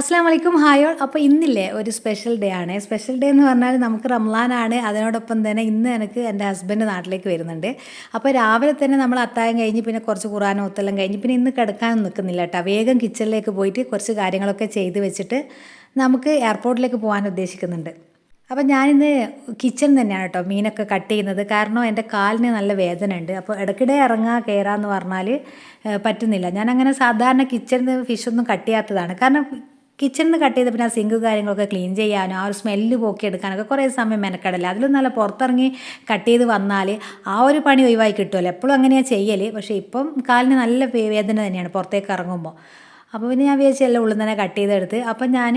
അസ്സാം വലൈക്കും ഹായോൾ അപ്പോൾ ഇന്നില്ലേ ഒരു സ്പെഷ്യൽ ഡേ ആണ്. സ്പെഷ്യൽ ഡേ എന്ന് പറഞ്ഞാൽ നമുക്ക് റംലാനാണ്. അതിനോടൊപ്പം തന്നെ ഇന്ന് എനിക്ക് എന്റെ ഹസ്ബൻഡ് നാട്ടിലേക്ക് വരുന്നുണ്ട്. അപ്പോൾ രാവിലെ തന്നെ നമ്മൾ അത്തായം കഴിഞ്ഞ് പിന്നെ കുറച്ച് ഖുറാനും ഒത്തെല്ലാം കഴിഞ്ഞ് പിന്നെ ഇന്ന് കിടക്കാനൊന്നും നിൽക്കുന്നില്ല കേട്ടോ വേഗം കിച്ചണിലേക്ക് പോയിട്ട് കുറച്ച് കാര്യങ്ങളൊക്കെ ചെയ്ത് വെച്ചിട്ട് നമുക്ക് എയർപോർട്ടിലേക്ക് പോകാൻ ഉദ്ദേശിക്കുന്നുണ്ട്. അപ്പം ഞാനിന്ന് കിച്ചൺ തന്നെയാണ് കേട്ടോ മീനൊക്കെ കട്ട് ചെയ്യുന്നത്. കാരണം എന്റെ കാലിന് നല്ല വേദന ഉണ്ട് അപ്പോൾ ഇടയ്ക്കിടെ ഇറങ്ങുക കയറാന്ന് പറഞ്ഞാൽ പറ്റുന്നില്ല. ഞാൻ അങ്ങനെ സാധാരണ കിച്ചണിൽ ഫിഷൊന്നും കട്ട് ചെയ്യാത്തതാണ്. കാരണം കിച്ചണിൽ നിന്ന് കട്ട് ചെയ്ത് പിന്നെ ആ സിങ്ക് കാര്യങ്ങളൊക്കെ ക്ലീൻ ചെയ്യാനോ ആ ഒരു സ്മെല്ല് പോക്കി എടുക്കാനൊക്കെ കുറേ സമയം മെനക്കടല്ല? അതിലും നല്ല പുറത്തിറങ്ങി കട്ട് ചെയ്ത് വന്നാൽ ആ ഒരു പണി ഒഴിവായി കിട്ടുമല്ലോ എപ്പോഴും അങ്ങനെയാണ് ചെയ്യൽ പക്ഷേ ഇപ്പം കാലിന് നല്ല വേദന തന്നെയാണ് പുറത്തേക്ക് ഇറങ്ങുമ്പോൾ അപ്പോൾ പിന്നെ ഞാൻ വിചാരിച്ചു എല്ലാം ഉള്ളിൽ തന്നെ കട്ട് ചെയ്തെടുത്ത് അപ്പം ഞാൻ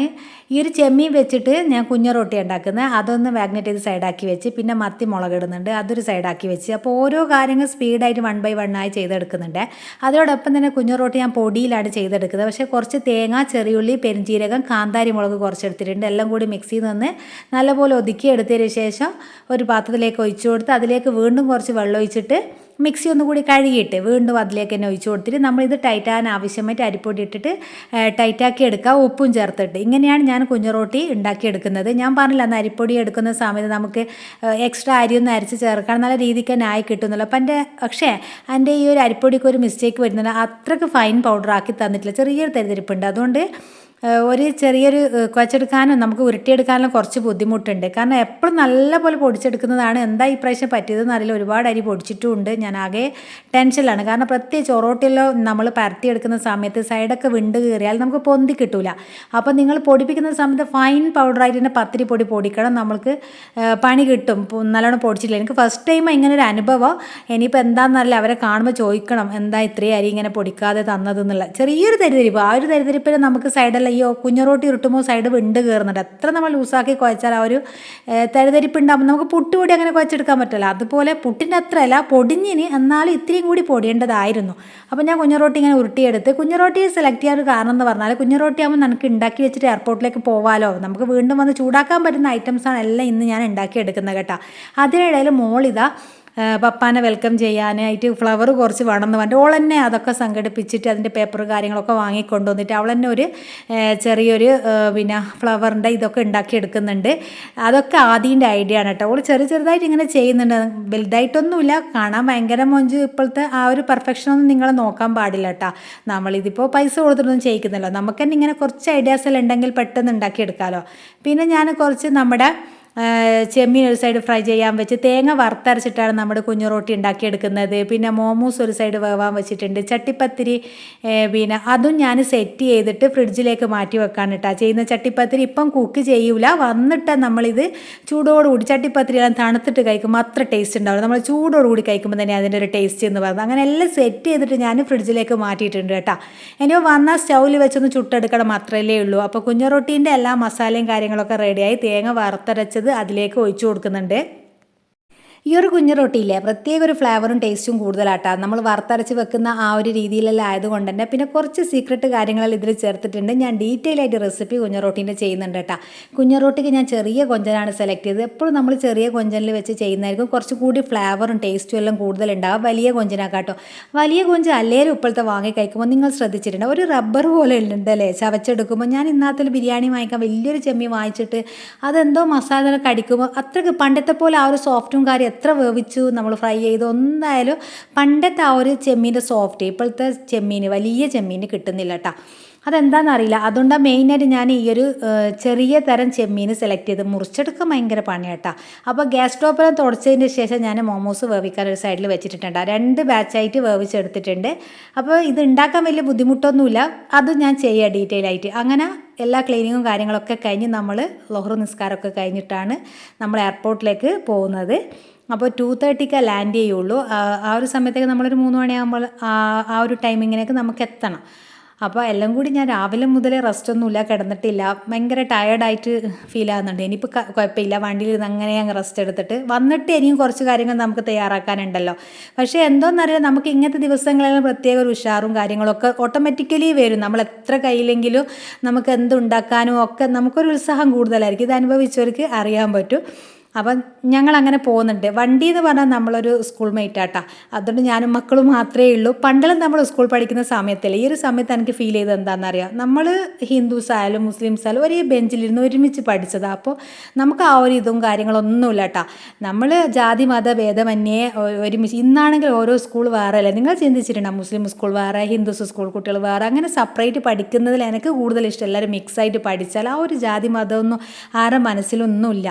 ഈ ഒരു ചെമ്മീൻ വെച്ചിട്ട് ഞാൻ കുഞ്ഞ റൊട്ടി ഉണ്ടാക്കുന്നത് അതൊന്ന് മാഗ്നറ്റ് ചെയ്ത് സൈഡാക്കി വെച്ച്. പിന്നെ മത്തി മുളകിടുന്നുണ്ട് അതൊരു സൈഡാക്കി വെച്ച്. അപ്പോൾ ഓരോ കാര്യങ്ങൾ സ്പീഡായിട്ട് വൺ ബൈ വൺ ആയി ചെയ്തെടുക്കുന്നുണ്ട്. അതോടൊപ്പം തന്നെ കുഞ്ഞ റൊട്ടി ഞാൻ പൊടിയിലാണ് ചെയ്തെടുക്കുന്നത്. പക്ഷേ കുറച്ച് തേങ്ങ ചെറിയുള്ളി പെരുംജീരകം കാന്താരി മുളക് കുറച്ചെടുത്തിട്ടുണ്ട്. എല്ലാം കൂടി മിക്സിയിൽ നിന്ന് നല്ലപോലെ ഒതുക്കി എടുത്തതിന് ശേഷം ഒരു പാത്രത്തിലേക്ക് ഒഴിച്ചു കൊടുത്ത് അതിലേക്ക് വീണ്ടും കുറച്ച് വെള്ളം ഒഴിച്ചിട്ട് മിക്സി ഒന്നുകൂടി കഴുകിയിട്ട് വീണ്ടും അതിലേക്ക് തന്നെ ഒഴിച്ചു കൊടുത്തിട്ട് നമ്മളിത് ടൈറ്റാൻ ആവശ്യമായിട്ട് അരിപ്പൊടി ഇട്ടിട്ട് ടൈറ്റാക്കി എടുക്കുക. ഉപ്പും ചേർത്തിട്ട്. ഇങ്ങനെയാണ് ഞാൻ കുഞ്ഞുറോട്ടി ഉണ്ടാക്കിയെടുക്കുന്നത്. ഞാൻ പറഞ്ഞില്ല അന്ന് അരിപ്പൊടി എടുക്കുന്ന സമയത്ത് നമുക്ക് എക്സ്ട്രാ അരിയൊന്നും അരച്ച് ചേർക്കാൻ നല്ല രീതിക്ക് തന്നെ ആയി കിട്ടുന്നില്ല അപ്പം എന്റെ പക്ഷേ എന്റെ ഈ ഒരു അരിപ്പൊടിക്ക് ഒരു മിസ്റ്റേക്ക് വരുന്നില്ല അത്രയ്ക്ക് ഫൈൻ പൗഡർ ആക്കി തന്നിട്ടില്ല. ചെറിയൊരു തെരഞ്ഞെടുപ്പുണ്ട് അതുകൊണ്ട് ഒരു ചെറിയൊരു കുഴച്ചെടുക്കാനും നമുക്ക് ഉരുട്ടിയെടുക്കാനും കുറച്ച് ബുദ്ധിമുട്ടുണ്ട്. കാരണം എപ്പോഴും നല്ലപോലെ പൊടിച്ചെടുക്കുന്നതാണ്. എന്താ ഈ പ്രാവശ്യം പറ്റിയതെന്ന് അറിയില്ല. ഒരുപാട് അരി പൊടിച്ചിട്ടുമുണ്ട്. ഞാൻ ആകെ ടെൻഷനിലാണ്. കാരണം പ്രത്യേകിച്ച് ഒറോട്ടിലോ നമ്മൾ പരത്തിയെടുക്കുന്ന സമയത്ത് സൈഡൊക്കെ വിണ്ട് കയറിയാൽ നമുക്ക് പൊന്തി കിട്ടൂല. അപ്പോൾ നിങ്ങൾ പൊടിപ്പിക്കുന്ന സമയത്ത് ഫൈൻ പൗഡറായിട്ട് തന്നെ പത്തിരി പൊടി പൊടിക്കണം. നമ്മൾക്ക് പണി കിട്ടും. നല്ലോണം പൊടിച്ചിട്ടില്ല എനിക്ക് ഫസ്റ്റ് ടൈം ഇങ്ങനെ ഒരു അനുഭവം ഇനിയിപ്പോൾ എന്താണെന്നറിയില്ല അവരെ കാണുമ്പോൾ ചോദിക്കണം. എന്താ ഇത്രയും അരി ഇങ്ങനെ പൊടിക്കാതെ തന്നതെന്നുള്ള. ചെറിയൊരു തരിതരിപ്പ്. ആ ഒരു തരിതരിപ്പിൽ നമുക്ക് സൈഡെല്ലാം ഈ കുഞ്ഞുറോട്ടി ഉരുട്ടുമ്പോൾ സൈഡ് വിണ്ട് കയറുന്നുണ്ട് എത്ര നമ്മൾ ലൂസാക്കി കുഴച്ചാൽ ആ ഒരു ഉണ്ടാകുമ്പോൾ നമുക്ക് പുട്ടുപൊടി അങ്ങനെ കുഴച്ചെടുക്കാൻ പറ്റില്ല. അതുപോലെ പുട്ടിന്റെ അത്രയല്ല പൊടിഞ്ഞിന് എന്നാലും ഇത്രയും കൂടി പൊടിയേണ്ടതായിരുന്നു. അപ്പോൾ ഞാൻ കുഞ്ഞുറോട്ടി ഇങ്ങനെ ഉരുട്ടിയെടുത്ത് കുഞ്ഞുറോട്ടി സെലക്ട് ചെയ്യാൻ ഒരു കാരണം എന്ന് പറഞ്ഞാൽ കുഞ്ഞുറോട്ടി ആകുമ്പോൾ നമുക്ക് ഉണ്ടാക്കി വെച്ചിട്ട് എയർപോർട്ടിലേക്ക് പോവാലോ. നമുക്ക് വീണ്ടും വന്ന് ചൂടാക്കാൻ പറ്റുന്ന ഐറ്റംസാണ് എല്ലാം ഇന്ന് ഞാൻ ഉണ്ടാക്കി എടുക്കുന്നത് കേട്ടോ. അതിനിടയിൽ മോളിതാ പപ്പാനെ വെൽക്കം ചെയ്യാനായിട്ട് ഫ്ലവർ കുറച്ച് വേണമെന്ന് പറഞ്ഞിട്ട് ഓൾ തന്നെ അതൊക്കെ സംഘടിപ്പിച്ചിട്ട് അതിന്റെ പേപ്പർ കാര്യങ്ങളൊക്കെ വാങ്ങിക്കൊണ്ടുവന്നിട്ട് അവൾ തന്നെ ഒരു ചെറിയൊരു പിന്നെ ഫ്ലവറിന്റെ ഇതൊക്കെ ഉണ്ടാക്കിയെടുക്കുന്നുണ്ട്. അതൊക്കെ ആദ്യന്റെ ഐഡിയ ആണ് കേട്ടോ. അവൾ ചെറിയ ചെറുതായിട്ട് ഇങ്ങനെ ചെയ്യുന്നുണ്ട്. വലുതായിട്ടൊന്നുമില്ല. കാണാൻ ഭയങ്കര മൊഞ്ച് ഇപ്പോഴത്തെ ആ ഒരു പെർഫെക്ഷനൊന്നും നിങ്ങൾ നോക്കാൻ പാടില്ല കേട്ടോ. നമ്മളിതിപ്പോൾ പൈസ കൊടുത്തിട്ടൊന്നും ചെയ്യിക്കുന്നല്ലോ. നമുക്ക് തന്നെ ഇങ്ങനെ കുറച്ച് ഐഡിയാസ് എല്ലാം ഉണ്ടെങ്കിൽ പെട്ടെന്ന് ഉണ്ടാക്കിയെടുക്കാമല്ലോ പിന്നെ ഞാൻ കുറച്ച് നമ്മുടെ ചെമ്മീൻ ഒരു സൈഡ് ഫ്രൈ ചെയ്യാൻ വെച്ച് തേങ്ങ വറുത്തരച്ചിട്ടാണ് നമ്മുടെ കുഞ്ഞു റോട്ടി ഉണ്ടാക്കിയെടുക്കുന്നത്. പിന്നെ മോമോസ് ഒരു സൈഡ് വേവാൻ വെച്ചിട്ടുണ്ട്. ചട്ടിപ്പത്തിരി പിന്നെ അതും ഞാൻ സെറ്റ് ചെയ്തിട്ട് ഫ്രിഡ്ജിലേക്ക് മാറ്റി വെക്കാൻ ഇട്ടാ ചെയ്യുന്ന ചട്ടിപ്പത്തിരി ഇപ്പം കുക്ക് ചെയ്യൂല. വന്നിട്ട് നമ്മളിത് ചൂടോടുകൂടി ചട്ടിപ്പത്തിരി എല്ലാം തണുത്തിട്ട് കഴിക്കുമ്പോൾ അത്ര ടേസ്റ്റ് ഉണ്ടാവും നമ്മൾ ചൂടോടുകൂടി കഴിക്കുമ്പോൾ തന്നെ അതിന്റെ ഒരു ടേസ്റ്റ് എന്ന് പറയുന്നത്. അങ്ങനെ എല്ലാം സെറ്റ് ചെയ്തിട്ട് ഞാൻ ഫ്രിഡ്ജിലേക്ക് മാറ്റിയിട്ടുണ്ട് കേട്ടോ ഇനി വന്നാൽ സ്റ്റൗവിൽ വെച്ചൊന്ന് ചുട്ടെടുക്കണം മാത്രമല്ലേ ഉള്ളൂ. അപ്പോൾ കുഞ്ഞു റൊട്ടീന്റെ എല്ലാ മസാലയും കാര്യങ്ങളൊക്കെ റെഡിയായി തേങ്ങ വറുത്തരച്ചത് അതിലേക്ക് ഒഴിച്ചു കൊടുക്കുന്നുണ്ട്. ഈ ഒരു കുഞ്ഞു റൊട്ടിയില്ലേ പ്രത്യേക ഒരു ഫ്ലേവറും ടേസ്റ്റും കൂടുതലാട്ടാ. നമ്മൾ വറുത്തരച്ച് വെക്കുന്ന ആ ഒരു രീതിയിലെല്ലാം ആയതുകൊണ്ട് തന്നെ പിന്നെ കുറച്ച് സീക്രട്ട് കാര്യങ്ങളെല്ലാം ഇതിൽ ചേർത്തിട്ടുണ്ട്. ഞാൻ ഡീറ്റെയിൽ ആയിട്ട് റെസിപ്പി കുഞ്ഞു റൊട്ടീന്റെ ചെയ്യുന്നുണ്ട് കേട്ടോ കുഞ്ഞു റൊട്ടിക്ക് ഞാൻ ചെറിയ കൊഞ്ചനാണ് സെലക്ട് ചെയ്തത്. എപ്പോഴും നമ്മൾ ചെറിയ കൊഞ്ചനിൽ വെച്ച് ചെയ്യുന്നതായിരിക്കും. കുറച്ച് കൂടി ഫ്ലേവറും ടേസ്റ്റും എല്ലാം കൂടുതലുണ്ടാകും വലിയ കൊഞ്ചനാക്കാട്ടോ. വലിയ കൊഞ്ച് അല്ലേലും ഇപ്പോഴത്തെ വാങ്ങി കഴിക്കുമ്പോൾ നിങ്ങൾ ശ്രദ്ധിച്ചിട്ടുണ്ട്. ഒരു റബ്ബർ പോലെ ഉണ്ടല്ലേ? ചവച്ചെടുക്കുമ്പോൾ ഞാൻ ഇന്നത്തെ ബിരിയാണി വാങ്ങിക്കാൻ വലിയൊരു ചെമ്മി വാങ്ങിച്ചിട്ട് അതെന്തോ മസാല കടിക്കുമ്പോൾ അത്രയ്ക്ക് പണ്ടത്തെ പോലെ ആ ഒരു സോഫ്റ്റും കാര്യം എത്ര വേവിച്ചു നമ്മൾ ഫ്രൈ ചെയ്ത്. ഒന്നായാലും പണ്ടത്തെ ആ ഒരു ചെമ്മീന്റെ സോഫ്റ്റ് ഇപ്പോഴത്തെ ചെമ്മീൻ വലിയ ചെമ്മീൻ കിട്ടുന്നില്ല കേട്ടോ അതെന്താണെന്നറിയില്ല അതുകൊണ്ടാണ് മെയിനായിട്ട് ഞാൻ ഈ ഒരു ചെറിയ തരം ചെമ്മീൻ സെലക്ട് ചെയ്ത് മുറിച്ചെടുക്കാൻ ഭയങ്കര പണിയാട്ടാ അപ്പോൾ ഗ്യാസ് സ്റ്റോപ്പിനെ തുടച്ചതിന് ശേഷം ഞാൻ മോമോസ് വേവിക്കാൻ ഒരു സൈഡിൽ വെച്ചിട്ടുണ്ട് രണ്ട് ബാച്ചായിട്ട് വേവിച്ചെടുത്തിട്ടുണ്ട്. അപ്പോൾ ഇത് ഉണ്ടാക്കാൻ വലിയ ബുദ്ധിമുട്ടൊന്നുമില്ല. അത് ഞാൻ ചെയ്യാം ഡീറ്റെയിൽ ആയിട്ട്. അങ്ങനെ എല്ലാ ക്ലീനിങ്ങും കാര്യങ്ങളൊക്കെ കഴിഞ്ഞ് നമ്മൾ ലോഹർ നിസ്കാരമൊക്കെ കഴിഞ്ഞിട്ടാണ് നമ്മൾ എയർപോർട്ടിലേക്ക് പോകുന്നത്. അപ്പോൾ ടു തേർട്ടിക്ക് ലാൻഡ് ചെയ്യുള്ളൂ. ആ ഒരു സമയത്തേക്ക് നമ്മളൊരു മൂന്ന് മണിയാകുമ്പോൾ ആ ഒരു ടൈമിങ്ങിനേക്ക് നമുക്ക് എത്തണം. അപ്പോൾ എല്ലാം കൂടി ഞാൻ രാവിലെ മുതലേ റെസ്റ്റ് ഒന്നുമില്ല കിടന്നിട്ടില്ല. ഭയങ്കര ടയേർഡായിട്ട് ഫീൽ ആകുന്നുണ്ട് ഇനിയിപ്പോൾ കുഴപ്പമില്ല. വണ്ടിയിൽ ഇരുന്ന് അങ്ങനെ അങ്ങ് റെസ്റ്റ് എടുത്തിട്ട് വന്നിട്ട് ഇനിയും കുറച്ച് കാര്യങ്ങൾ നമുക്ക് തയ്യാറാക്കാനുണ്ടല്ലോ. പക്ഷേ എന്തോന്നറിയാം നമുക്ക് ഇങ്ങനത്തെ ദിവസങ്ങളിൽ പ്രത്യേക ഒരു ഉഷാറും കാര്യങ്ങളൊക്കെ ഓട്ടോമാറ്റിക്കലി വരും. നമ്മൾ എത്ര കയ്യിലെങ്കിലും നമുക്ക് എന്തുണ്ടാക്കാനും ഒക്കെ നമുക്കൊരു ഉത്സാഹം കൂടുതലായിരിക്കും. ഇത് അനുഭവിച്ചവർക്ക് അറിയാൻ പറ്റും. അപ്പം ഞങ്ങൾ അങ്ങനെ പോകുന്നുണ്ട്. വണ്ടി എന്ന് പറഞ്ഞാൽ നമ്മളൊരു സ്കൂൾ മേറ്റ് ആട്ടാ അതുകൊണ്ട് ഞാനും മക്കളും മാത്രമേ ഉള്ളൂ. പണ്ടെല്ലാം നമ്മൾ സ്കൂൾ പഠിക്കുന്ന സമയത്തല്ലേ? ഈ ഒരു സമയത്ത് എനിക്ക് ഫീൽ ചെയ്തത് എന്താണെന്നറിയാം നമ്മൾ ഹിന്ദുസ് ആയാലും മുസ്ലിംസ് ആയാലും ഒരേ ബെഞ്ചിലിരുന്ന് ഒരുമിച്ച് പഠിച്ചതാണ് അപ്പോൾ നമുക്ക് ആ ഒരു ഇതും കാര്യങ്ങളൊന്നുമില്ല കേട്ടാ നമ്മൾ ജാതി മത ഭേദമന്യേ ഒരുമിച്ച് ഇന്നാണെങ്കിൽ ഓരോ സ്കൂൾ വേറെ അല്ലേ നിങ്ങൾ ചിന്തിച്ചിട്ടുണ്ടോ? മുസ്ലിം സ്കൂൾ വേറെ ഹിന്ദുസ് സ്കൂൾ കുട്ടികൾ വേറെ? അങ്ങനെ സെപ്പറേറ്റ് പഠിക്കുന്നതിൽ എനിക്ക് കൂടുതൽ ഇഷ്ടം. എല്ലാവരും മിക്സ് ആയിട്ട് പഠിച്ചാൽ ആ ഒരു ജാതി മതമൊന്നും ആരുടെ മനസ്സിലൊന്നുമില്ല.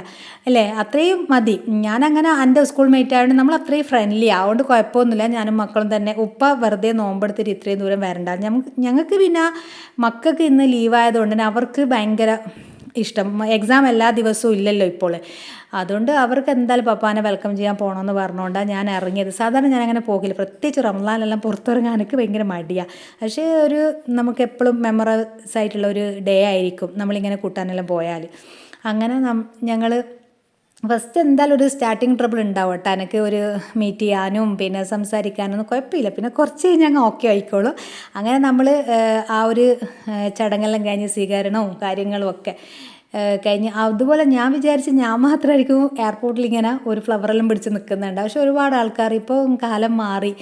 അല്ലേ? അത്രയും മതി. ഞാനങ്ങനെ എന്റെ സ്കൂൾ മേറ്റ് ആയതുകൊണ്ട് നമ്മൾ അത്രയും ഫ്രണ്ട്ലി അതുകൊണ്ട് കുഴപ്പമൊന്നുമില്ല. ഞാനും മക്കളും തന്നെ. ഉപ്പ വെറുതെ നോമ്പെടുത്തിട്ട് ഇത്രയും ദൂരം വരണ്ട ഞങ്ങൾക്ക് പിന്നെ മക്കൾക്ക് ഇന്ന് ലീവായതുകൊണ്ട് തന്നെ അവർക്ക് ഭയങ്കര ഇഷ്ടം. എക്സാം എല്ലാ ദിവസവും ഇല്ലല്ലോ ഇപ്പോൾ അതുകൊണ്ട് അവർക്ക് എന്തായാലും പപ്പാനെ വെൽക്കം ചെയ്യാൻ പോകണമെന്ന് പറഞ്ഞുകൊണ്ടാണ് ഞാൻ ഇറങ്ങിയത്. സാധാരണ ഞാൻ അങ്ങനെ പോകില്ല. പ്രത്യേകിച്ച് റംലാനെല്ലാം പുറത്തിറങ്ങാൻ എനിക്ക് ഭയങ്കര മടിയാണ് പക്ഷേ ഒരു നമുക്ക് എപ്പോഴും മെമ്മറൈസ് ആയിട്ടുള്ള ഒരു ഡേ ആയിരിക്കും നമ്മളിങ്ങനെ കൂട്ടാനെല്ലാം പോയാൽ അങ്ങനെ ഞങ്ങൾ ഫസ്റ്റ് എന്തായാലും ഒരു സ്റ്റാർട്ടിങ് ട്രബിൾ ഉണ്ടാവും കേട്ടോ. എനിക്ക് ഒരു മീറ്റ് ചെയ്യാനും പിന്നെ സംസാരിക്കാനൊന്നും കുഴപ്പമില്ല. പിന്നെ കുറച്ച് കഴിഞ്ഞ് അങ്ങ് ഓക്കെ ആയിക്കോളും. അങ്ങനെ നമ്മൾ ആ ഒരു ചടങ്ങെല്ലാം കഴിഞ്ഞ് സ്വീകരണവും കാര്യങ്ങളും ഒക്കെ കഴിഞ്ഞ് അതുപോലെ ഞാൻ വിചാരിച്ച് ഞാൻ മാത്രമായിരിക്കും എയർപോർട്ടിൽ ഇങ്ങനെ ഒരു ഫ്ലവറെല്ലാം പിടിച്ച് നിൽക്കുന്നുണ്ട് പക്ഷെ ഒരുപാട് ആൾക്കാർ ഇപ്പോൾ കാലം മാറി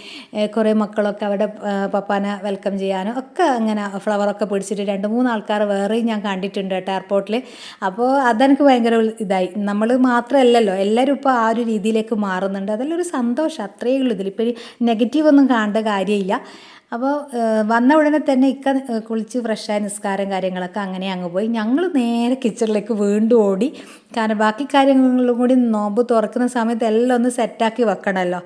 കുറേ മക്കളൊക്കെ അവിടെ പപ്പാനെ വെൽക്കം ചെയ്യാനും ഒക്കെ അങ്ങനെ ഫ്ലവറൊക്കെ പിടിച്ചിട്ട് രണ്ട് മൂന്ന് ആൾക്കാർ വേറെയും ഞാൻ കണ്ടിട്ടുണ്ട് കേട്ടോ എയർപോർട്ടിൽ അപ്പോൾ അതെനിക്ക് ഭയങ്കര ഇതായി. നമ്മൾ മാത്രമല്ലല്ലോ എല്ലാവരും ഇപ്പോൾ ആ ഒരു രീതിയിലേക്ക് മാറുന്നുണ്ട്. അതെല്ലാം ഒരു സന്തോഷം. അത്രയേ ഉള്ളൂ ഇതിൽ ഇപ്പോൾ നെഗറ്റീവ് ഒന്നും കാണേണ്ട കാര്യമില്ല. അപ്പോൾ വന്ന ഉടനെ തന്നെ ഇക്ക കുളിച്ച് ഫ്രഷായ നിസ്കാരം കാര്യങ്ങളൊക്കെ അങ്ങനെ അങ്ങ് പോയി. ഞങ്ങൾ നേരെ കിച്ചണിലേക്ക് വീണ്ടും ഓടി. കാരണം ബാക്കി കാര്യങ്ങളും കൂടി നോമ്പ് തുറക്കുന്ന സമയത്ത് എല്ലാം ഒന്ന് സെറ്റാക്കി വെക്കണമല്ലോ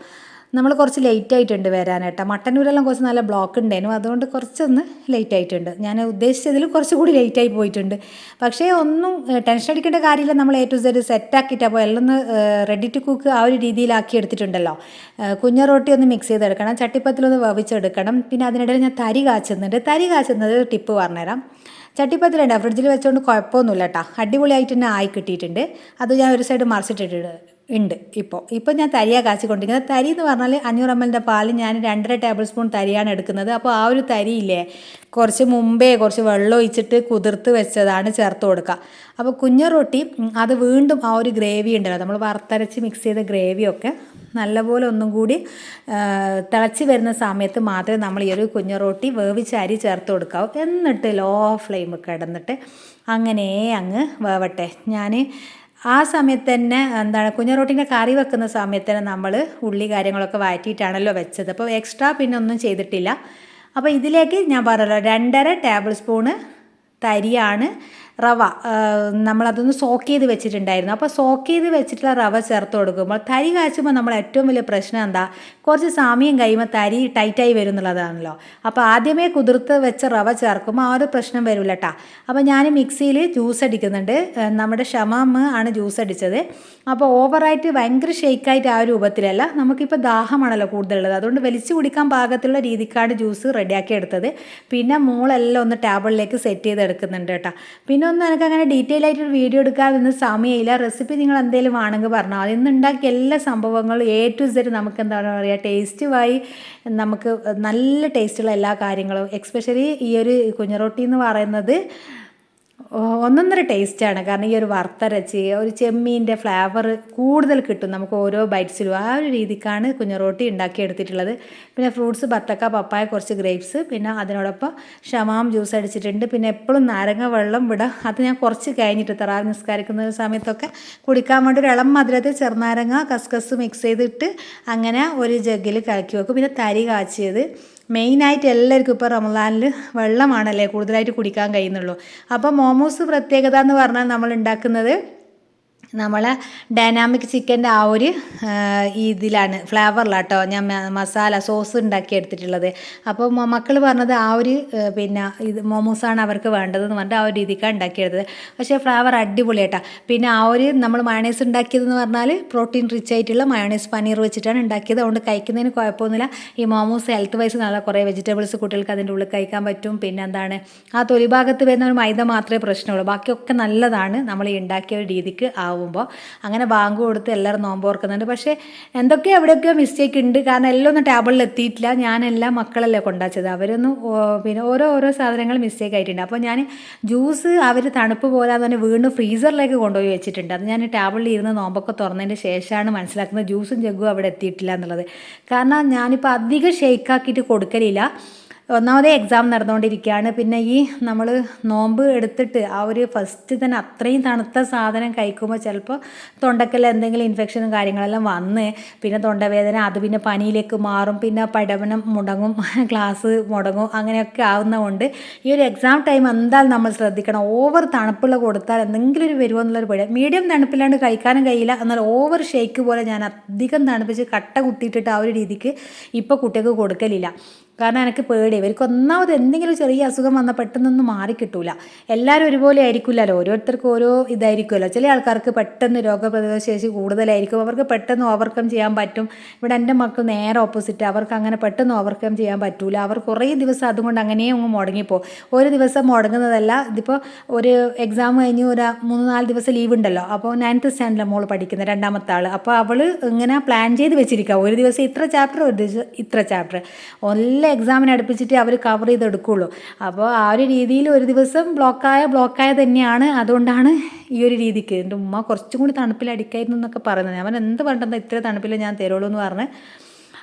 നമ്മൾ കുറച്ച് ലേറ്റ് ആയിട്ടുണ്ട് വരാനായിട്ട്. മട്ടന്നൂരെല്ലാം കുറച്ച് നല്ല ബ്ലോക്ക് ഉണ്ടായിരുന്നു. അതുകൊണ്ട് കുറച്ചൊന്ന് ലേറ്റ് ആയിട്ടുണ്ട്. ഞാൻ ഉദ്ദേശിച്ചതിൽ കുറച്ചുകൂടി ലേറ്റ് ആയി പോയിട്ടുണ്ട്. പക്ഷേ ഒന്നും ടെൻഷൻ അടിക്കേണ്ട കാര്യമില്ല. നമ്മൾ എ ടു സെഡ് സെറ്റാക്കിയിട്ട് അപ്പോൾ എല്ലാം ഒന്ന് റെഡി ടു കുക്ക് ആ ഒരു രീതിയിലാക്കി എടുത്തിട്ടുണ്ടല്ലോ. കുഞ്ഞ റൊട്ടി ഒന്ന് മിക്സ് ചെയ്തെടുക്കണം. ചട്ടിപ്പത്തിലൊന്ന് വവിച്ചെടുക്കണം. പിന്നെ അതിനിടയിൽ ഞാൻ തരി കാച്ചുന്നുണ്ട്. തരി കാച്ചുന്നത് ടിപ്പ് പറഞ്ഞുതരാം. ചട്ടിപ്പത്തിലുണ്ട്. ഫ്രിഡ്ജിൽ വെച്ചുകൊണ്ട് കുഴപ്പമൊന്നുമില്ല കേട്ടോ അടിപൊളിയായിട്ട് തന്നെ ആയി കിട്ടിയിട്ടുണ്ട്. അത് ഞാൻ ഒരു സൈഡ് മറിച്ചിട്ടിട്ടുണ്ട് ഉണ്ട് ഇപ്പോൾ. ഇപ്പോൾ ഞാൻ തരിയാണ് കാച്ചിക്കൊണ്ടിരിക്കുന്നത്. തരി എന്ന് പറഞ്ഞാൽ അഞ്ഞൂറ് എം എല്ലിന്റെ പാൽ ഞാൻ രണ്ടര ടേബിൾ സ്പൂൺ തരിയാണ് എടുക്കുന്നത്. അപ്പോൾ ആ ഒരു തരിയില്ലേ കുറച്ച് മുമ്പേ കുറച്ച് വെള്ളം ഒഴിച്ചിട്ട് കുതിർത്ത് വെച്ചതാണ് ചേർത്ത് കൊടുക്കുക. അപ്പോൾ കുഞ്ഞു റൊട്ടി അത് വീണ്ടും ആ ഒരു ഗ്രേവി ഉണ്ടല്ലോ നമ്മൾ വറുത്തരച്ച് മിക്സ് ചെയ്ത ഗ്രേവിയൊക്കെ നല്ലപോലെ ഒന്നും കൂടി തിളച്ച് വരുന്ന സമയത്ത് മാത്രമേ നമ്മൾ ഈ ഒരു കുഞ്ഞു റൊട്ടി വേവിച്ച അരി ചേർത്ത് കൊടുക്കാവൂ. എന്നിട്ട് ലോ ഫ്ലെയിം കിടന്നിട്ട് അങ്ങനെ അങ്ങ് വേവട്ടെ. ഞാൻ ആ സമയത്ത് തന്നെ എന്താണ് കുഞ്ഞറോട്ടിന്റെ കറി വെക്കുന്ന സമയത്ത് തന്നെ നമ്മൾ ഉള്ളി കാര്യങ്ങളൊക്കെ വഴറ്റിയിട്ടാണല്ലോ വെച്ചത്. അപ്പോൾ എക്സ്ട്രാ പിന്നെ ഒന്നും ചെയ്തിട്ടില്ല. അപ്പോൾ ഇതിലേക്ക് ഞാൻ പറഞ്ഞല്ലോ രണ്ടര ടേബിൾ സ്പൂണ് തരിയാണ്. റവ നമ്മളതൊന്ന് സോക്ക് ചെയ്ത് വെച്ചിട്ടുണ്ടായിരുന്നു. അപ്പോൾ സോക്ക് ചെയ്ത് വെച്ചിട്ടുള്ള റവ ചേർത്ത് കൊടുക്കുമ്പോൾ തരി കാച്ചുമ്പോൾ നമ്മൾ ഏറ്റവും വലിയ പ്രശ്നം എന്താ? കുറച്ച് സമയം കഴിയുമ്പോൾ തരി ടൈറ്റായി വരും എന്നുള്ളതാണല്ലോ. അപ്പോൾ ആദ്യമേ കുതിർത്ത് വെച്ച റവ ചേർക്കുമ്പോൾ ആ ഒരു പ്രശ്നം വരില്ല കേട്ടോ അപ്പോൾ ഞാൻ മിക്സിയിൽ ജ്യൂസ് അടിക്കുന്നുണ്ട്. നമ്മുടെ ഷമാമ് ആണ് ജ്യൂസ് അടിച്ചത്. അപ്പോൾ ഓവറായിട്ട് ഭയങ്കര ഷെയ്ക്കായിട്ട് ആ രൂപത്തിലല്ല. നമുക്കിപ്പോൾ ദാഹമാണല്ലോ കൂടുതലുള്ളത്. അതുകൊണ്ട് വലിച്ചു കുടിക്കാൻ പാകത്തിലുള്ള രീതിക്കാണ് ജ്യൂസ് റെഡിയാക്കി എടുത്തത്. പിന്നെ മോളെല്ലാം ഒന്ന് ടേബിളിലേക്ക് സെറ്റ് ചെയ്ത് എടുക്കുന്നുണ്ട് കേട്ടോ പിന്നെ ഒന്നും എനിക്ക് അങ്ങനെ ഡീറ്റെയിൽ ആയിട്ട് ഒരു വീഡിയോ എടുക്കാതെ നിന്ന് സമയമില്ല. റെസിപ്പി നിങ്ങൾ എന്തെങ്കിലും വേണമെങ്കിൽ പറഞ്ഞാൽ അതിൽ നിന്നുണ്ടാക്കിയ എല്ലാ സംഭവങ്ങളും എ ടു സെറ്റ് നമുക്ക് എന്താണ് പറയുക ടേസ്റ്റുമായി നമുക്ക് നല്ല ടേസ്റ്റുള്ള എല്ലാ കാര്യങ്ങളും എക്സ്പെഷ്യലി ഈ ഒരു കുഞ്ഞുറോട്ടി എന്ന് പറയുന്നത് ഒന്നൊന്നര ടേസ്റ്റാണ് കാരണം ഈ ഒരു വറുത്തരച്ച് ഒരു ചെമ്മീന്റെ ഫ്ലേവർ കൂടുതൽ കിട്ടും നമുക്ക് ഓരോ ബൈറ്റ്സിലും ആ ഒരു രീതിക്കാണ് കുഞ്ഞറോട്ടി ഉണ്ടാക്കിയെടുത്തിട്ടുള്ളത്. പിന്നെ ഫ്രൂട്ട്സ് ബത്തക്ക പപ്പായ കുറച്ച് ഗ്രേപ്സ് പിന്നെ അതിനോടൊപ്പം ഷമാം ജ്യൂസ് അടിച്ചിട്ടുണ്ട്. പിന്നെ എപ്പോഴും നാരങ്ങ വെള്ളം വിടാം. അത് ഞാൻ കുറച്ച് കഴിഞ്ഞിട്ട് തറാർ നിസ്കാരിക്കുന്ന സമയത്തൊക്കെ കുടിക്കാൻ വേണ്ടി ഒരു ഇളം മധുരത്തിൽ ചെറുനാരങ്ങ കസ്കസ് മിക്സ് ചെയ്തിട്ട് അങ്ങനെ ഒരു ജഗ്ഗിൽ കലക്കി വെക്കും. പിന്നെ തരി കാച്ചിയത്. മെയിനായിട്ട് എല്ലാവർക്കും ഇപ്പോൾ റമദാനിൽ വെള്ളമാണല്ലേ കൂടുതലായിട്ട് കുടിക്കാൻ കഴിയുന്നുള്ളൂ. അപ്പോൾ മോമോസ് പ്രത്യേകത എന്ന് പറഞ്ഞാൽ നമ്മൾ ഉണ്ടാക്കുന്നത് നമ്മളെ ഡൈനാമിക് ചിക്കന്റെ ആ ഒരു ഇതിലാണ് ഫ്ലേവറിലാട്ടോ ഞാൻ മസാല സോസ് ഉണ്ടാക്കി എടുത്തിട്ടുള്ളത്. അപ്പോൾ മക്കൾ പറഞ്ഞത് ആ ഒരു പിന്നെ ഇത് മോമോസാണ് അവർക്ക് വേണ്ടതെന്ന് പറഞ്ഞിട്ട് ആ ഒരു രീതിക്കാണ് ഉണ്ടാക്കിയെടുത്തത് പക്ഷേ ഫ്ലേവർ അടിപൊളിയാട്ടാ പിന്നെ ആ ഒരു നമ്മൾ മയണൈസ് ഉണ്ടാക്കിയതെന്ന് പറഞ്ഞാൽ പ്രോട്ടീൻ റിച്ച് ആയിട്ടുള്ള മയണൈസ് പനീർ വെച്ചിട്ടാണ് ഉണ്ടാക്കിയത് അതുകൊണ്ട് കഴിക്കുന്നതിന് കുഴപ്പമൊന്നുമില്ല ഈ മോമോസ് ഹെൽത്ത് വൈസ് നല്ല കുറേ വെജിറ്റബിൾസ് കുട്ടികൾക്ക് അതിന്റെ ഉള്ളിൽ കഴിക്കാൻ പറ്റും. പിന്നെ എന്താണ് ആ തൊലിഭാഗത്ത് വരുന്ന ഒരു മൈദ മാത്രമേ പ്രശ്നമുള്ളൂ. ബാക്കിയൊക്കെ നല്ലതാണ് നമ്മൾ ഈ ഉണ്ടാക്കിയ ഒരു രീതിക്ക് ആവും ആവുമ്പോൾ അങ്ങനെ ബാങ്ക് കൊടുത്ത് എല്ലാവരും നോമ്പ് ഓർക്കുന്നുണ്ട്. പക്ഷേ എന്തൊക്കെ എവിടെയൊക്കെയോ മിസ്റ്റേക്ക് ഉണ്ട്. കാരണം എല്ലാം ഒന്നും ടേബിളിൽ എത്തിയിട്ടില്ല. ഞാനെല്ലാം മക്കളല്ലേ കൊണ്ടാച്ചത്. അവരൊന്നും പിന്നെ ഓരോ ഓരോ സാധനങ്ങൾ മിസ്റ്റേക്ക് ആയിട്ടുണ്ട്. അപ്പോൾ ഞാൻ ജ്യൂസ് അവർ തണുപ്പ് പോരാതെ തന്നെ വീണ്ടും ഫ്രീസറിലേക്ക് കൊണ്ടുപോയി വെച്ചിട്ടുണ്ട്. അത് ഞാൻ ടേബിളിൽ ഇരുന്ന് നോമ്പൊക്കെ തുറന്നതിന് ശേഷമാണ് മനസ്സിലാക്കുന്നത് ജ്യൂസും ജഗ്ഗും അവിടെ എത്തിയിട്ടില്ല എന്നുള്ളത്. കാരണം ഞാനിപ്പോൾ അധികം ഷെയ്ക്കാക്കിയിട്ട് കൊടുക്കലില്ല. ഒന്നാമതേ എക്സാം നടന്നുകൊണ്ടിരിക്കുകയാണ്. പിന്നെ ഈ നമ്മൾ നോമ്പ് എടുത്തിട്ട് ആ ഒരു ഫസ്റ്റ് തന്നെ അത്രയും തണുത്ത സാധനം കഴിക്കുമ്പോൾ ചിലപ്പോൾ തൊണ്ടക്കല്ല എന്തെങ്കിലും ഇൻഫെക്ഷനും കാര്യങ്ങളെല്ലാം വന്ന് പിന്നെ തൊണ്ടവേദന അത് പിന്നെ പനിയിലേക്ക് മാറും. പിന്നെ പഠനം മുടങ്ങും ക്ലാസ് മുടങ്ങും അങ്ങനെയൊക്കെ ആവുന്നതുകൊണ്ട് ഈ ഒരു എക്സാം ടൈം എന്തായാലും നമ്മൾ ശ്രദ്ധിക്കണം. ഓവർ തണുപ്പുള്ള കൊടുത്താൽ എന്തെങ്കിലും ഒരു വരുമോ എന്നുള്ളൊരു പേടി. മീഡിയം തണുപ്പില്ലാണ്ട് കഴിക്കാനും കഴിയില്ല. എന്നാൽ ഓവർ ഷേക്ക് പോലെ ഞാൻ അധികം തണുപ്പിച്ച് കട്ട കുത്തിയിട്ടിട്ട് ആ ഒരു രീതിക്ക് ഇപ്പോൾ കുട്ടികൾക്ക് കൊടുക്കലില്ല. കാരണം എനിക്ക് പേടി ഇവർക്ക് ഒന്നാമത് എന്തെങ്കിലും ചെറിയ അസുഖം വന്നാൽ പെട്ടെന്നൊന്നും മാറിക്കിട്ടൂല എല്ലാവരും ഒരുപോലെ ആയിരിക്കില്ലല്ലോ ഓരോരുത്തർക്കും ഓരോ ഇതായിരിക്കുമല്ലോ ചില ആൾക്കാർക്ക് പെട്ടെന്ന് രോഗപ്രതിരോധ ശേഷി കൂടുതലായിരിക്കും. അവർക്ക് പെട്ടെന്ന് ഓവർകം ചെയ്യാൻ പറ്റും. ഇവിടെ എന്റെ മക്കൾ നേരെ ഓപ്പോസിറ്റ് അവർക്ക് അങ്ങനെ പെട്ടെന്ന് ഓവർകം ചെയ്യാൻ പറ്റൂല. അവർ കുറേ ദിവസം അതുകൊണ്ട് അങ്ങനെ അങ്ങ് മുടങ്ങിപ്പോ ഒരു ദിവസം മുടങ്ങുന്നതല്ല. ഇതിപ്പോൾ ഒരു എക്സാം കഴിഞ്ഞ് ഒരു മൂന്ന് നാല് ദിവസം ലീവ് ഉണ്ടല്ലോ. അപ്പോൾ നയൻത്ത് സ്റ്റാൻഡേർഡിലെ മോൾ പഠിക്കുന്ന രണ്ടാമത്തെ ആൾ അപ്പോൾ അവൾ ഇങ്ങനെ പ്ലാൻ ചെയ്ത് വെച്ചിരിക്കുക ഒരു ദിവസം ഇത്ര ചാപ്റ്റർ ഒരു ദിവസം ഇത്ര ചാപ്റ്റർ എല്ലാ എക്സാമിന് അടുപ്പിച്ചിട്ട് അവർ കവർ ചെയ്തെടുക്കുള്ളൂ. അപ്പോൾ ആ ഒരു രീതിയിൽ ഒരു ദിവസം ബ്ലോക്കായ ബ്ലോക്കായ തന്നെയാണ്. അതുകൊണ്ടാണ് ഈ ഒരു രീതിക്ക്. എന്റെ ഉമ്മ കുറച്ചും കൂടി തണുപ്പിലടിക്കായിരുന്നു എന്നൊക്കെ പറയുന്നത്. അവൻ എന്ത് പറഞ്ഞാൽ ഇത്ര തണുപ്പിൽ ഞാൻ തരുള്ളൂ എന്ന് പറഞ്ഞ്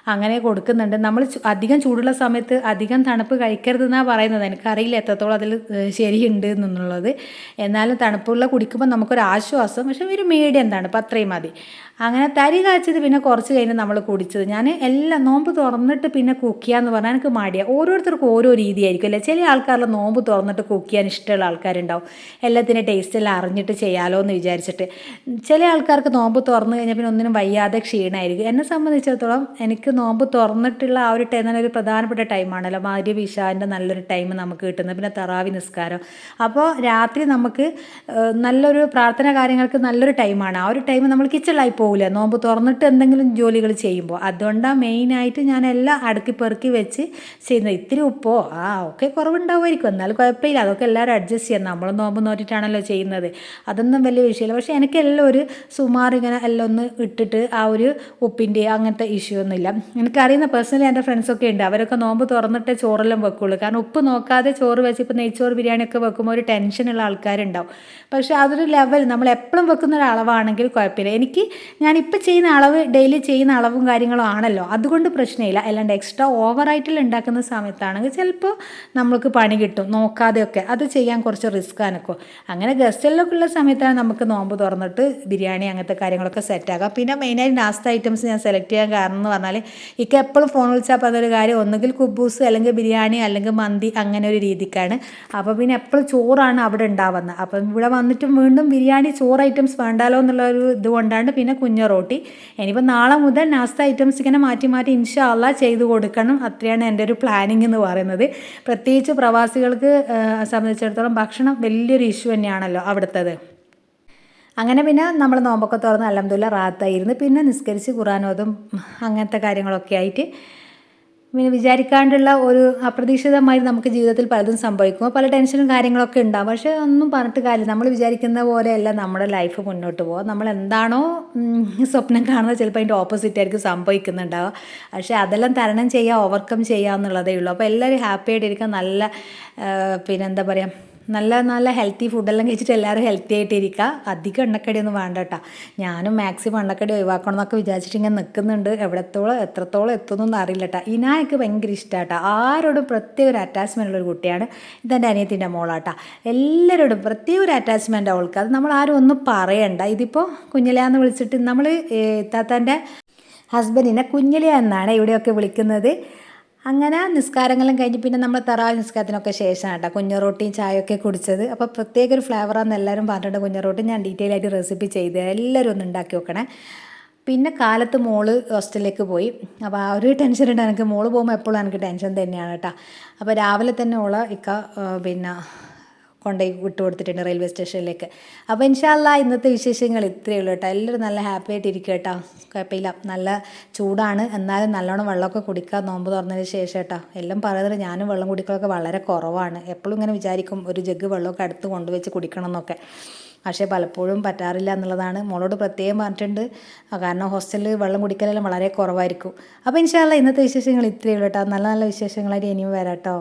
അങ്ങനെ കൊടുക്കുന്നുണ്ട്. നമ്മൾ അധികം ചൂടുള്ള സമയത്ത് അധികം തണുപ്പ് കഴിക്കരുതെന്നാണ് പറയുന്നത്. എനിക്കറിയില്ല എത്രത്തോളം അതിൽ ശരിയുണ്ട് എന്നുള്ളത്. എന്നാലും തണുപ്പുള്ള കുടിക്കുമ്പോൾ നമുക്കൊരു ആശ്വാസം പക്ഷെ ഒരു മീഡിയം തണുപ്പ് അത്രയും മതി. അങ്ങനെ തരി കാച്ചത് പിന്നെ കുറച്ച് കഴിഞ്ഞ് നമ്മൾ കുടിച്ചത്. ഞാൻ എല്ലാം നോമ്പ് തുറന്നിട്ട് പിന്നെ കുക്ക് ചെയ്യാന്ന് പറഞ്ഞാൽ എനിക്ക് മടിയാണ് ഓരോരുത്തർക്കും ഓരോ രീതിയായിരിക്കും അല്ലേ? ചില ആൾക്കാരുടെ നോമ്പ് തുറന്നിട്ട് കുക്ക് ചെയ്യാൻ ഇഷ്ടമുള്ള ആൾക്കാരുണ്ടാവും. എല്ലാത്തിന്റെ ടേസ്റ്റ് എല്ലാം അറിഞ്ഞിട്ട് ചെയ്യാലോ എന്ന് വിചാരിച്ചിട്ട്. ചില ആൾക്കാർക്ക് നോമ്പ് തുറന്നു കഴിഞ്ഞാൽ പിന്നെ ഒന്നിനും വയ്യാതെ ക്ഷീണമായിരിക്കും എന്നെ സംബന്ധിച്ചിടത്തോളം എനിക്ക് നോമ്പ് തുറന്നിട്ടുള്ള ആ ഒരു ടൈം ഒരു പ്രധാനപ്പെട്ട ടൈമാണല്ലോ മാര്യ വിഷാന്റെ നല്ലൊരു ടൈം നമുക്ക് കിട്ടുന്നത്. പിന്നെ തറാവി നിസ്കാരം. അപ്പോൾ രാത്രി നമുക്ക് നല്ലൊരു പ്രാർത്ഥന കാര്യങ്ങൾക്ക് നല്ലൊരു ടൈമാണ് ആ ഒരു ടൈം നമ്മൾ കിച്ചണിലായി പോകില്ല നോമ്പ് തുറന്നിട്ട് എന്തെങ്കിലും ജോലികൾ ചെയ്യുമ്പോൾ. അതുകൊണ്ടാണ് മെയിനായിട്ട് ഞാൻ എല്ലാം അടുക്കി പെറുക്കി വെച്ച് ചെയ്യുന്നത്. ഇത്തിരി ഉപ്പോ? ആ ഒക്കെ കുറവുണ്ടാവുമായിരിക്കും. എന്നാലും കുഴപ്പമില്ല. അതൊക്കെ എല്ലാവരും അഡ്ജസ്റ്റ് ചെയ്യാം. നമ്മൾ നോമ്പ് നോറ്റിട്ടാണല്ലോ ചെയ്യുന്നത്. അതൊന്നും വലിയ വിഷയമില്ല. പക്ഷേ എനിക്ക് എല്ലാം ഒരു സുമാർ ഇങ്ങനെ എല്ലാം ഒന്ന് ഇട്ടിട്ട് ആ ഒരു ഉപ്പിന്റെ അങ്ങനത്തെ ഇഷ്യൂ ഒന്നുമില്ല എനിക്കറിയുന്ന പേഴ്സണലി എന്റെ ഫ്രണ്ട്സൊക്കെ ഉണ്ട്. അവരൊക്കെ നോമ്പ് തുറന്നിട്ടേ ചോറെല്ലാം വെക്കുള്ളൂ. കാരണം ഉപ്പ് നോക്കാതെ ചോറ് വെച്ച് ഇപ്പോൾ നെയ്ച്ചോറ് ബിരിയാണിയൊക്കെ വെക്കുമ്പോൾ ഒരു ടെൻഷനുള്ള ആൾക്കാരുണ്ടാവും. പക്ഷേ അതൊരു ലെവൽ നമ്മൾ എപ്പോഴും വെക്കുന്ന ഒരു അളവാണെങ്കിൽ കുഴപ്പമില്ല. എനിക്ക് ഞാനിപ്പോൾ ചെയ്യുന്ന അളവ് ഡെയിലി ചെയ്യുന്ന അളവും കാര്യങ്ങളും ആണല്ലോ. അതുകൊണ്ട് പ്രശ്നമില്ല അല്ലാണ്ട് എക്സ്ട്രാ ഓവറായിട്ടുള്ള ഉണ്ടാക്കുന്ന സമയത്താണെങ്കിൽ ചിലപ്പോൾ നമുക്ക് പണി കിട്ടും. നോക്കാതെയൊക്കെ. അത് ചെയ്യാൻ കുറച്ച് റിസ്ക് ആനക്കോ അങ്ങനെ ഗസ്റ്റിലൊക്കെ ഉള്ള സമയത്താണ് നമുക്ക് നോമ്പ് തുറന്നിട്ട് ബിരിയാണി അങ്ങനത്തെ കാര്യങ്ങളൊക്കെ സെറ്റാക്കാം പിന്നെ മെയിനായിട്ട് നാസ്ത ഐറ്റംസ് ഞാൻ സെലക്ട് ചെയ്യാൻ കാരണം എന്ന് പറഞ്ഞാൽ ഇക്ക എപ്പോഴും ഫോൺ വിളിച്ചാൽ പറഞ്ഞൊരു കാര്യം ഒന്നുകിൽ കുബൂസ് അല്ലെങ്കിൽ ബിരിയാണി അല്ലെങ്കിൽ മന്തി അങ്ങനെ ഒരു രീതിക്കാണ്. അപ്പോൾ പിന്നെ എപ്പോഴും ചോറാണ് അവിടെ ഉണ്ടാവുന്നത് അപ്പം ഇവിടെ വന്നിട്ടും വീണ്ടും ബിരിയാണി ചോറ് ഐറ്റംസ് വേണ്ടാലോ എന്നുള്ള ഒരു ഇതുകൊണ്ടാണ് പിന്നെ കുഞ്ഞ റോട്ടി. ഇനിയിപ്പോൾ നാളെ മുതൽ നാസ്ത ഐറ്റംസ് ഇങ്ങനെ മാറ്റി മാറ്റി ഇൻഷാല്ല ചെയ്ത് കൊടുക്കണം. അത്രയാണ് എന്റെ ഒരു പ്ലാനിങ് എന്ന് പറയുന്നത്. പ്രത്യേകിച്ച് പ്രവാസികൾക്ക് സംബന്ധിച്ചിടത്തോളം ഭക്ഷണം വലിയൊരു ഇഷ്യൂ തന്നെയാണല്ലോ അവിടുത്തത്. അങ്ങനെ പിന്നെ നമ്മൾ നോമ്പൊക്കെ തുറന്ന് അലഹമുല്ല റാത്തായിരുന്നു. പിന്നെ നിസ്കരിച്ച് ഖുറാനോതും അങ്ങനത്തെ കാര്യങ്ങളൊക്കെ ആയിട്ട് പിന്നെ വിചാരിക്കാണ്ടുള്ള ഒരു അപ്രതീക്ഷിതമായി നമുക്ക് ജീവിതത്തിൽ പലതും സംഭവിക്കും പല ടെൻഷനും കാര്യങ്ങളൊക്കെ ഉണ്ടാവും. പക്ഷേ ഒന്നും പറഞ്ഞിട്ട് കാര്യം നമ്മൾ വിചാരിക്കുന്ന പോലെയല്ല നമ്മുടെ ലൈഫ് മുന്നോട്ട് പോകും നമ്മൾ എന്താണോ സ്വപ്നം കാണുന്നത് ചിലപ്പോൾ അതിന്റെ ഓപ്പോസിറ്റ് ആയിരിക്കും സംഭവിക്കുന്നുണ്ടാവുക. പക്ഷേ അതെല്ലാം തരണം ചെയ്യുക ഓവർകം ചെയ്യുക എന്നുള്ളതേ ഉള്ളൂ. അപ്പോൾ എല്ലാവരും ഹാപ്പി ആയിട്ടിരിക്കുക നല്ല പിന്നെന്താ പറയുക നല്ല നല്ല ഹെൽത്തി ഫുഡെല്ലാം കഴിച്ചിട്ട് എല്ലാവരും ഹെൽത്തി ആയിട്ടിരിക്കുക അധികം എണ്ണക്കടിയൊന്നും വേണ്ട കേട്ടോ ഞാനും മാക്സിമം എണ്ണക്കടി ഒഴിവാക്കണം എന്നൊക്കെ വിചാരിച്ചിട്ട് ഇങ്ങനെ നിൽക്കുന്നുണ്ട് എവിടത്തോളം എത്രത്തോളം എത്തുമെന്നൊന്നും അറിയില്ല കേട്ടോ ഇനായൊക്കെ ഭയങ്കര ഇഷ്ടമാട്ടോ ആരോടും പ്രത്യേക ഒരു അറ്റാച്ച്മെന്റ് ഉള്ളൊരു കുട്ടിയാണ് ഇതെന്റെ അനിയത്തിന്റെ മോളാട്ടാ. എല്ലാവരോടും പ്രത്യേക ഒരു അറ്റാച്ച്മെന്റ് അവൾക്ക് അത് നമ്മൾ ആരും ഒന്നും പറയണ്ട. ഇതിപ്പോൾ കുഞ്ഞിലാന്ന് വിളിച്ചിട്ട് നമ്മൾ താത്താന്റെ ഹസ്ബൻഡിനെ കുഞ്ഞിലിയ എന്നാണ് ഇവിടെയൊക്കെ വിളിക്കുന്നത്. അങ്ങനെ നിസ്കാരങ്ങളും കഴിഞ്ഞ് പിന്നെ നമ്മൾ തറാവ് നിസ്കാരത്തിനൊക്കെ ശേഷമാണ് കേട്ടോ കുഞ്ഞറോട്ടിയും ചായയൊക്കെ കുടിച്ചത്. അപ്പോൾ പ്രത്യേക ഒരു ഫ്ലേവറാണെന്ന് എല്ലാവരും പറഞ്ഞിട്ടുണ്ട്. കുഞ്ഞറോട്ടി ഞാൻ ഡീറ്റെയിൽ ആയിട്ട് റെസിപ്പി ചെയ്ത് എല്ലാവരും ഒന്ന് ഉണ്ടാക്കി വെക്കണേ പിന്നെ കാലത്ത് മോൾ ഹോസ്റ്റലിലേക്ക് പോയി. അപ്പോൾ ആ ഒരു ടെൻഷൻ ഉണ്ട് എനിക്ക് മോൾ പോകുമ്പോൾ എപ്പോഴും എനിക്ക് ടെൻഷൻ തന്നെയാണ് കേട്ടോ അപ്പോൾ രാവിലെ തന്നെ ഓളെ ഇക്ക പിന്നെ കൊണ്ടുപോയി വിട്ടു കൊടുത്തിട്ടുണ്ട് റെയിൽവേ സ്റ്റേഷനിലേക്ക്. അപ്പോൾ ഇൻഷാല്ല ഇന്നത്തെ വിശേഷങ്ങൾ ഇത്രയേ ഉള്ളൂ കേട്ടോ. എല്ലാവരും നല്ല ഹാപ്പി ആയിട്ട് ഇരിക്കുക കേട്ടോ. കുഴപ്പമില്ല. നല്ല ചൂടാണ്. എന്നാലും നല്ലോണം വെള്ളമൊക്കെ കുടിക്കുക. നോമ്പ് തുറന്നതിന് ശേഷം കേട്ടോ. എല്ലാം പറയുന്നത് ഞാനും വെള്ളം കുടിക്കലൊക്കെ വളരെ കുറവാണ്. എപ്പോഴും ഇങ്ങനെ വിചാരിക്കും ഒരു ജഗ് വെള്ളമൊക്കെ അടുത്ത് കൊണ്ടുവച്ച് കുടിക്കണം എന്നൊക്കെ. പക്ഷേ പലപ്പോഴും പറ്റാറില്ല എന്നുള്ളതാണ്. മോളോട് പ്രത്യേകം പറഞ്ഞിട്ടുണ്ട്. കാരണം ഹോസ്റ്റലിൽ വെള്ളം കുടിക്കലെല്ലാം വളരെ കുറവായിരിക്കും. അപ്പോൾ ഇൻഷാല്ല ഇന്നത്തെ വിശേഷങ്ങൾ ഇത്രയേ ഉള്ളൂ കേട്ടോ. നല്ല നല്ല വിശേഷങ്ങളായിട്ട് ഇനിയും വരാം കേട്ടോ.